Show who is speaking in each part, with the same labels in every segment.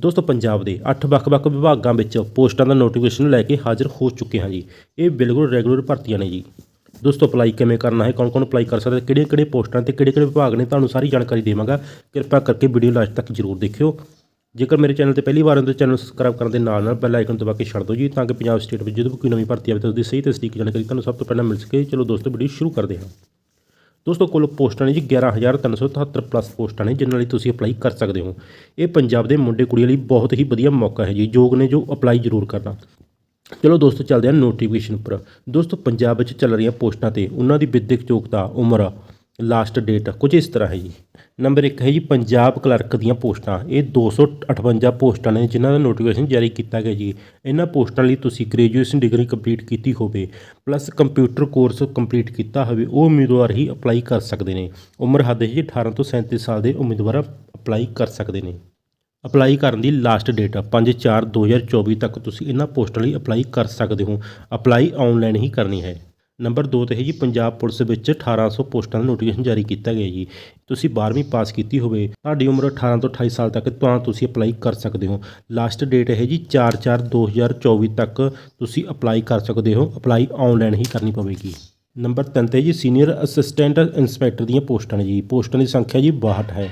Speaker 1: ਦੋਸਤੋ, ਪੰਜਾਬ ਦੇ 8 ਵੱਖ-ਵੱਖ ਵਿਭਾਗਾਂ ਵਿੱਚ ਪੋਸਟਾਂ ਦਾ ਨੋਟੀਫਿਕੇਸ਼ਨ ਲੈ ਕੇ ਹਾਜ਼ਰ ਹੋ ਚੁੱਕੇ ਹਾਂ ਜੀ। ਇਹ ਬਿਲਕੁਲ ਰੈਗੂਲਰ ਭਰਤੀਆਂ ਨੇ ਜੀ। ਦੋਸਤੋ ਅਪਲਾਈ ਕਿਵੇਂ ਕਰਨਾ ਹੈ, ਕੌਣ-ਕੌਣ ਅਪਲਾਈ ਕਰ ਸਕਦਾ ਕਿਹੜੀਆਂ ਕਿਹੜੇ ਪੋਸਟਾਂ ਤੇ ਕਿਹੜੇ-ਕਿਹੜੇ ਵਿਭਾਗ ਨੇ, ਤੁਹਾਨੂੰ ਸਾਰੀ ਜਾਣਕਾਰੀ ਦੇਵਾਂਗਾ। ਕਿਰਪਾ ਕਰਕੇ ਵੀਡੀਓ ਲਾਸਟ ਤੱਕ ਜਰੂਰ ਦੇਖਿਓ। ਜੇਕਰ ਮੇਰੇ ਚੈਨਲ ਤੇ ਪਹਿਲੀ ਵਾਰ ਹੋ ਤਾਂ ਚੈਨਲ ਸਬਸਕ੍ਰਾਈਬ ਕਰਨ ਦੇ ਨਾਲ ਨਾਲ ਬੈਲ ਆਈਕਨ ਦਬਾ ਕੇ ਛੱਡ ਦਿਓ ਜੀ, ਤਾਂ ਕਿ ਪੰਜਾਬ ਸਟੇਟ ਵਿੱਚ ਜਦੋਂ ਵੀ ਕੋਈ ਨਵੀਂ ਭਰਤੀ ਆਵੇ ਤਾਂ ਉਸਦੀ ਸਹੀ ਤੇ ਸਟੀਕ ਜਾਣਕਾਰੀ ਤੁਹਾਨੂੰ ਸਭ ਤੋਂ ਪਹਿਲਾਂ ਮਿਲ ਸਕੇ। ਚਲੋ ਦੋਸਤੋ ਵੀਡੀਓ ਸ਼ੁਰੂ ਕਰਦੇ ਹਾਂ। ਦੋਸਤੋ, ਕੁੱਲ ਪੋਸਟਾਂ ਨੇ ਜੀ 11373 ਪਲੱਸ ਪੋਸਟਾਂ ਨੇ, ਜਿਨ੍ਹਾਂ ਲਈ ਤੁਸੀਂ ਅਪਲਾਈ ਕਰ ਸਕਦੇ ਹੋ। ਇਹ ਪੰਜਾਬ ਦੇ ਮੁੰਡੇ ਕੁੜੀਆਂ ਲਈ ਬਹੁਤ ਹੀ ਵਧੀਆ ਮੌਕਾ ਹੈ ਜੀ, ਯੋਗ ਨੇ ਜੋ ਅਪਲਾਈ ਜ਼ਰੂਰ ਕਰਨਾ। ਚਲੋ ਦੋਸਤੋ, ਚੱਲਦੇ ਹਾਂ ਨੋਟੀਫਿਕੇਸ਼ਨ ਉੱਪਰ। ਦੋਸਤੋ, ਪੰਜਾਬ ਵਿੱਚ ਚੱਲ ਰਹੀਆਂ ਪੋਸਟਾਂ ਤੇ, ਉਹਨਾਂ ਦੀ ਵਿਦਿਅਕ ਯੋਗਤਾ, ਉਮਰ ਲਾਸਟ ਡੇਟ ਕੁਝ ਇਸ ਤਰ੍ਹਾਂ ਹੈ ਜੀ। ਨੰਬਰ 1 ਹੈ ਜੀ, ਪੰਜਾਬ ਕਲਰਕ ਦੀਆਂ ਪੋਸਟਾਂ। ਇਹ 258 ਪੋਸਟਾਂ ਨੇ ਜਿਨ੍ਹਾਂ ਦਾ ਨੋਟੀਫਿਕੇਸ਼ਨ ਜਾਰੀ ਕੀਤਾ ਗਿਆ ਜੀ। ਇਹਨਾਂ ਪੋਸਟਾਂ ਲਈ ਤੁਸੀਂ ਗ੍ਰੈਜੂਏਸ਼ਨ ਡਿਗਰੀ ਕੰਪਲੀਟ ਕੀਤੀ ਹੋਵੇ ਪਲੱਸ ਕੰਪਿਊਟਰ ਕੋਰਸ ਕੰਪਲੀਟ ਕੀਤਾ ਹੋਵੇ, ਉਹ ਉਮੀਦਵਾਰ ਹੀ ਅਪਲਾਈ ਕਰ ਸਕਦੇ ਨੇ। ਉਮਰ ਹੱਦ ਹੈ ਜੀ 18 ਤੋਂ 37 ਸਾਲ ਦੇ ਉਮੀਦਵਾਰ ਅਪਲਾਈ ਕਰ ਸਕਦੇ ਨੇ। ਅਪਲਾਈ ਕਰਨ ਦੀ ਲਾਸਟ ਡੇਟ 5/4/2024 ਤੱਕ ਤੁਸੀਂ ਇਹਨਾਂ ਪੋਸਟਾਂ ਲਈ ਅਪਲਾਈ ਕਰ ਸਕਦੇ ਹੋ। ਅਪਲਾਈ ਆਨਲਾਈਨ ਹੀ ਕਰਨੀ ਹੈ। ਨੰਬਰ 2 ਤੇ ਹੈ ਜੀ, ਪੰਜਾਬ ਪੁਲਿਸ ਵਿੱਚ 1800 ਪੋਸਟਾਂ ਦਾ ਨੋਟੀਫਿਕੇਸ਼ਨ ਜਾਰੀ ਕੀਤਾ ਗਿਆ ਜੀ। ਤੁਸੀਂ 12ਵੀਂ ਪਾਸ ਕੀਤੀ ਹੋਵੇ, ਤੁਹਾਡੀ ਉਮਰ 18 ਤੋਂ 28 ਸਾਲ ਤੱਕ ਤਾਂ ਤੁਸੀਂ ਅਪਲਾਈ ਕਰ ਸਕਦੇ ਹੋ। ਲਾਸਟ ਡੇਟ ਹੈ ਜੀ 4/4/2024 ਤੱਕ ਤੁਸੀਂ ਅਪਲਾਈ ਕਰ ਸਕਦੇ ਹੋ। ਅਪਲਾਈ ਆਨਲਾਈਨ ਹੀ ਕਰਨੀ ਪਵੇਗੀ। ਨੰਬਰ 3 ਤੇ ਜੀ ਸੀਨੀਅਰ ਅਸਿਸਟੈਂਟ ਇੰਸਪੈਕਟਰ ਦੀਆਂ ਪੋਸਟਾਂ ਨੇ ਜੀ। ਪੋਸਟਾਂ ਦੀ ਸੰਖਿਆ ਜੀ 62 ਹੈ।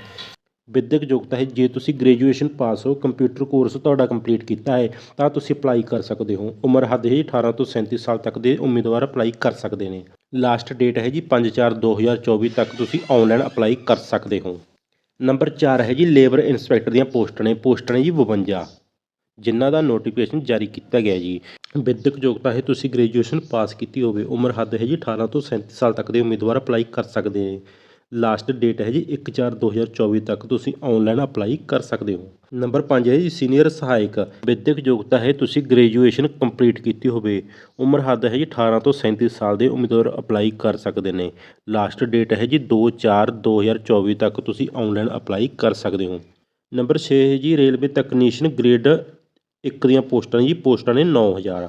Speaker 1: ਵਿੱਦਿਅਕ ਯੋਗਤਾ ਹੈ। ਜੇ ਤੁਸੀਂ ਗ੍ਰੈਜੂਏਸ਼ਨ ਪਾਸ ਹੋ ਕੰਪਿਊਟਰ ਕੋਰਸ ਤੁਹਾਡਾ ਕੰਪਲੀਟ ਕੀਤਾ ਹੈ, ਤਾਂ ਤੁਸੀਂ ਅਪਲਾਈ ਕਰ ਸਕਦੇ ਹੋ। ਉਮਰ ਹੱਦ ਹੈ ਜੀ 18 ਤੋਂ 37 ਸਾਲ ਤੱਕ ਦੇ ਉਮੀਦਵਾਰ ਅਪਲਾਈ ਕਰ ਸਕਦੇ ਨੇ। ਲਾਸਟ ਡੇਟ ਹੈ ਜੀ 5/4/2024 ਤੱਕ ਤੁਸੀਂ ਆਨਲਾਈਨ ਅਪਲਾਈ ਕਰ ਸਕਦੇ ਹੋ। ਨੰਬਰ 4 ਹੈ ਜੀ ਲੇਬਰ ਇੰਸਪੈਕਟਰ ਦੀਆਂ ਪੋਸਟਾਂ ਨੇ। ਪੋਸਟਾਂ ਨੇ ਜੀ 52 ਜਿਨ੍ਹਾਂ ਦਾ ਨੋਟੀਫਿਕੇਸ਼ਨ ਜਾਰੀ ਕੀਤਾ ਗਿਆ ਜੀ। ਵਿਦਿਅਕ ਯੋਗਤਾ ਹੈ, ਤੁਸੀਂ ਗ੍ਰੈਜੂਏਸ਼ਨ ਪਾਸ ਕੀਤੀ ਹੋਵੇ, ਉਮਰ ਹੱਦ ਹੈ ਜੀ 18 ਤੋਂ 37 ਸਾਲ ਤੱਕ ਦੇ ਉਮੀਦਵਾਰ ਅਪਲਾਈ ਕਰ ਸਕਦੇ ਨੇ। ਲਾਸਟ ਡੇਟ ਹੈ ਜੀ 1/4/2024 ਤੱਕ ਤੁਸੀਂ ਆਨਲਾਈਨ ਅਪਲਾਈ ਕਰ ਸਕਦੇ ਹੋ। ਨੰਬਰ 5 ਹੈ ਜੀ ਸੀਨੀਅਰ ਸਹਾਇਕ। ਵਿਦਿਅਕ ਯੋਗਤਾ ਹੈ, ਤੁਸੀਂ ਗ੍ਰੈਜੂਏਸ਼ਨ ਕੰਪਲੀਟ ਕੀਤੀ ਹੋਵੇ। ਉਮਰ ਹੱਦ ਹੈ ਜੀ 18 ਤੋਂ 37 ਸਾਲ ਦੇ ਉਮੀਦਵਾਰ ਅਪਲਾਈ ਕਰ ਸਕਦੇ ਨੇ। ਲਾਸਟ ਡੇਟ ਹੈ ਜੀ 2/4/2024 ਤੱਕ ਤੁਸੀਂ ਆਨਲਾਈਨ ਅਪਲਾਈ ਕਰ ਸਕਦੇ ਹੋ। ਨੰਬਰ 6 ਹੈ ਜੀ ਰੇਲਵੇ ਤਕਨੀਸ਼ੀਅਨ ਗ੍ਰੇਡ 1 ਦੀਆਂ ਪੋਸਟਾਂ ਨੇ ਜੀ, ਪੋਸਟਾਂ ਨੇ 9000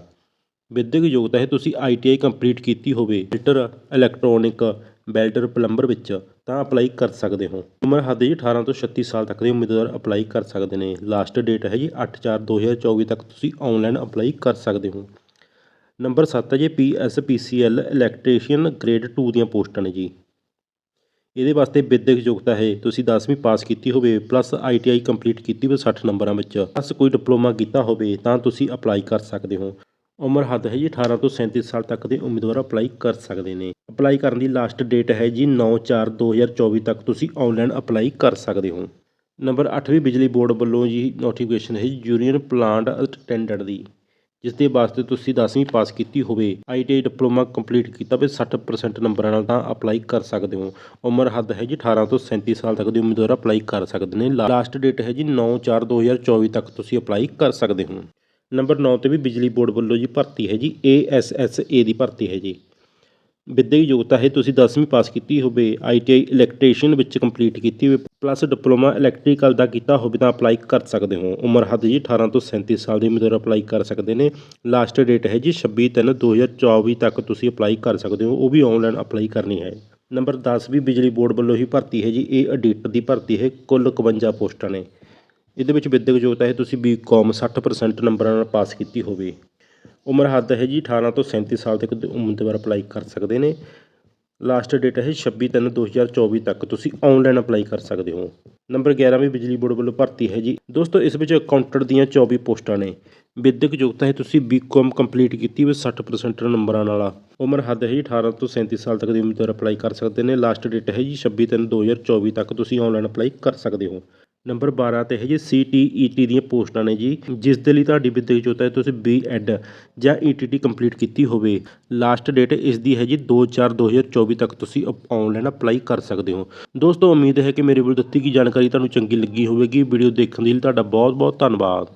Speaker 1: ਵਿਦਿਅਕ ਯੋਗਤਾ ਹੈ, ਤੁਸੀਂ ਆਈਟੀਆਈ ਕੰਪਲੀਟ ਕੀਤੀ ਹੋਵੇ। ਫਿਟਰ ਇਲੈਕਟ੍ਰੋਨਿਕ ਬੈਲਡਰ ਪਲੰਬਰ ਵਿੱਚ। ਤਾਂ ਅਪਲਾਈ ਕਰ ਸਕਦੇ ਹੋ। ਉਮਰ ਹੱਦ ਜੀ 18 ਤੋਂ 36 ਸਾਲ ਤੱਕ ਦੇ ਉਮੀਦਵਾਰ ਅਪਲਾਈ ਕਰ ਸਕਦੇ ਨੇ। ਲਾਸਟ ਡੇਟ ਹੈ ਜੀ 8/4/2024 ਤੱਕ ਤੁਸੀਂ ਆਨਲਾਈਨ ਅਪਲਾਈ ਕਰ ਸਕਦੇ ਹੋ। ਨੰਬਰ 7 ਹੈ ਜੀ ਪੀਐਸਪੀਸੀਐਲ ਇਲੈਕਟ੍ਰੀਸ਼ੀਅਨ ਗ੍ਰੇਡ 2 ਦੀਆਂ ਪੋਸਟਾਂ ਨੇ ਜੀ। ਇਹਦੇ ਵਾਸਤੇ ਵਿਦਿਅਕ ਯੋਗਤਾ ਹੈ। ਤੁਸੀਂ 10ਵੀਂ ਪਾਸ ਕੀਤੀ ਹੋਵੇ ਪਲੱਸ ਆਈਟੀਆਈ ਕੰਪਲੀਟ ਕੀਤੀ ਹੋਵੇ 60 ਨੰਬਰਾਂ ਵਿੱਚ। ਪਲੱਸ ਕੋਈ ਡਿਪਲੋਮਾ ਕੀਤਾ ਹੋਵੇ, ਤਾਂ ਤੁਸੀਂ ਅਪਲਾਈ ਕਰ ਸਕਦੇ ਹੋ। ਉਮਰ ਹੱਦ ਹੈ ਜੀ 18 ਤੋਂ 37 ਸਾਲ ਤੱਕ ਦੇ ਉਮੀਦਵਾਰ ਅਪਲਾਈ ਕਰ ਸਕਦੇ ਨੇ। ਅਪਲਾਈ ਕਰਨ ਦੀ ਲਾਸਟ ਡੇਟ ਹੈ ਜੀ 9/4/2024 ਤੱਕ ਤੁਸੀਂ ਆਨਲਾਈਨ ਅਪਲਾਈ ਕਰ ਸਕਦੇ ਹੋ। ਨੰਬਰ 8ਵੀਂ ਬਿਜਲੀ ਬੋਰਡ ਵੱਲੋਂ ਜੀ ਨੋਟੀਫਿਕੇਸ਼ਨ ਹੈ ਯੂਨੀਅਨ ਪਲਾਂਟ ਅਟੈਂਡੈਂਟ ਦੀ ਜਿਸ ਦੇ ਵਾਸਤੇ ਤੁਸੀਂ 10ਵੀਂ ਪਾਸ ਕੀਤੀ ਹੋਵੇ। ਆਈਟੀਆਈ ਡਿਪਲੋਮਾ ਕੰਪਲੀਟ ਕੀਤਾ ਹੋਵੇ 60% ਨੰਬਰਾਂ ਨਾਲ ਤਾਂ ਅਪਲਾਈ ਕਰ ਸਕਦੇ ਹੋ। ਉਮਰ ਹੱਦ ਹੈ ਜੀ 18 ਤੋਂ 37 ਸਾਲ ਤੱਕ ਦੇ ਉਮੀਦਵਾਰ ਅਪਲਾਈ ਕਰ ਸਕਦੇ ਨੇ। ਲਾਸਟ ਡੇਟ ਹੈ ਜੀ 9/4/2024 ਤੱਕ ਤੁਸੀਂ ਅਪਲਾਈ ਕਰ ਸਕਦੇ ਹੋ। ਨੰਬਰ 9 ਤੇ ਵੀ ਬਿਜਲੀ ਬੋਰਡ ਵੱਲੋਂ ਜੀ ਭਰਤੀ ਹੈ ਜੀ ਏਐਸਐਸਏ ਦੀ ਭਰਤੀ ਹੈ ਜੀ। ਵਿੱਦਿਅਕ ਯੋਗਤਾ ਹੈ ਤੁਸੀਂ 10ਵੀਂ ਪਾਸ ਕੀਤੀ ਹੋਵੇ ਆਈਟੀਆਈ ਇਲੈਕਟ੍ਰੀਸ਼ੀਅਨ ਵਿੱਚ ਕੰਪਲੀਟ ਕੀਤੀ ਹੋਵੇ ਪਲੱਸ ਡਿਪਲੋਮਾ ਇਲੈਕਟ੍ਰੀਕਲ ਦਾ ਕੀਤਾ ਹੋਵੇ ਤਾਂ ਅਪਲਾਈ ਕਰ ਸਕਦੇ ਹੋ। ਉਮਰ ਹੱਦ ਜੀ 18 ਤੋਂ 37 ਸਾਲ ਦੇ ਉਮੀਦਵਾਰ ਅਪਲਾਈ ਕਰ ਸਕਦੇ ਨੇ। ਲਾਸਟ ਡੇਟ ਹੈ ਜੀ 26/3/2024 ਤੱਕ ਤੁਸੀਂ ਅਪਲਾਈ ਕਰ ਸਕਦੇ ਹੋ। ਉਹ ਵੀ ਆਨਲਾਈਨ ਅਪਲਾਈ ਕਰਨੀ ਹੈ। ਨੰਬਰ 10 ਵੀ ਬਿਜਲੀ ਬੋਰਡ ਵੱਲੋਂ ਹੀ ਭਰਤੀ ਹੈ ਜੀ, ਇਹ ਐਡੀਟਰ ਦੀ ਭਰਤੀ ਹੈ, ਕੁੱਲ 51 ਪੋਸਟਾਂ ਨੇ। ਇਹਦੇ ਵਿੱਚ ਵਿਦਿਅਕ ਯੋਗਤਾ ਹੈ ਤੁਸੀਂ ਬੀਕਾਮ 60% ਨੰਬਰਾਂ ਨਾਲ ਪਾਸ ਕੀਤੀ ਹੋਵੇ। ਉਮਰ ਹੱਦ ਹੈ ਜੀ 18 ਤੋਂ 37 ਸਾਲ ਤੱਕ ਦੇ ਉਮੀਦਵਾਰ ਅਪਲਾਈ ਕਰ ਸਕਦੇ ਨੇ। ਲਾਸਟ ਡੇਟ ਹੈ 26/3/2024 ਤੱਕ ਤੁਸੀਂ ਆਨਲਾਈਨ ਅਪਲਾਈ ਕਰ ਸਕਦੇ ਹੋ। ਨੰਬਰ 11 ਵੀ ਬਿਜਲੀ ਬੋਰਡ ਵੱਲੋਂ ਭਰਤੀ ਹੈ ਜੀ। ਦੋਸਤੋ, ਇਸ ਵਿੱਚ ਅਕਾਊਂਟੈਂਟ ਦੀਆਂ 24 ਪੋਸਟਾਂ ਨੇ। ਵਿਦਿਅਕ ਯੋਗਤਾ ਹੈ, ਤੁਸੀਂ ਬੀਕਾਮ ਕੰਪਲੀਟ ਕੀਤੀ ਹੋਵੇ 60% ਨੰਬਰਾਂ ਨਾਲ। ਉਮਰ ਹੱਦ ਹੈ ਜੀ 18 ਤੋਂ 37 ਸਾਲ ਤੱਕ ਦੇ ਉਮੀਦਵਾਰ ਅਪਲਾਈ ਕਰ ਸਕਦੇ ਨੇ। ਲਾਸਟ ਡੇਟ ਹੈ ਜੀ 26/3/2024 ਤੱਕ ਤੁਸੀਂ ਆਨਲਾਈਨ ਅਪਲਾਈ ਕਰ ਸਕਦੇ ਹੋ। ਨੰਬਰ 12 ਤੇ ਹੈ ਜੀ ਸੀਟੀਈਟੀ ਦੀਆਂ ਪੋਸਟਾਂ ਨੇ ਜੀ। ਜਿਸ ਦੇ ਲਈ ਤੁਹਾਡੀ ਵਿਦਿਅਕ ਯੋਗਤਾ ਹੈ, ਤੁਸੀਂ ਬੀਐਡ ਜਾਂ ਈਟੀਟੀ ਕੰਪਲੀਟ ਕੀਤੀ ਹੋਵੇ। ਲਾਸਟ ਡੇਟ ਇਸ ਦੀ ਹੈ ਜੀ 2/4/2024 ਤੱਕ ਤੁਸੀਂ ਆਨਲਾਈਨ ਅਪਲਾਈ ਕਰ ਸਕਦੇ ਹੋ। ਦੋਸਤੋ, ਉਮੀਦ ਹੈ ਕਿ ਮੇਰੇ ਵੱਲੋਂ ਦਿੱਤੀ ਗਈ ਜਾਣਕਾਰੀ ਤੁਹਾਨੂੰ ਚੰਗੀ ਲੱਗੀ ਹੋਵੇਗੀ। ਵੀਡੀਓ ਦੇਖਣ ਦੇ ਲਈ ਤੁਹਾਡਾ ਬਹੁਤ ਬਹੁਤ ਧੰਨਵਾਦ।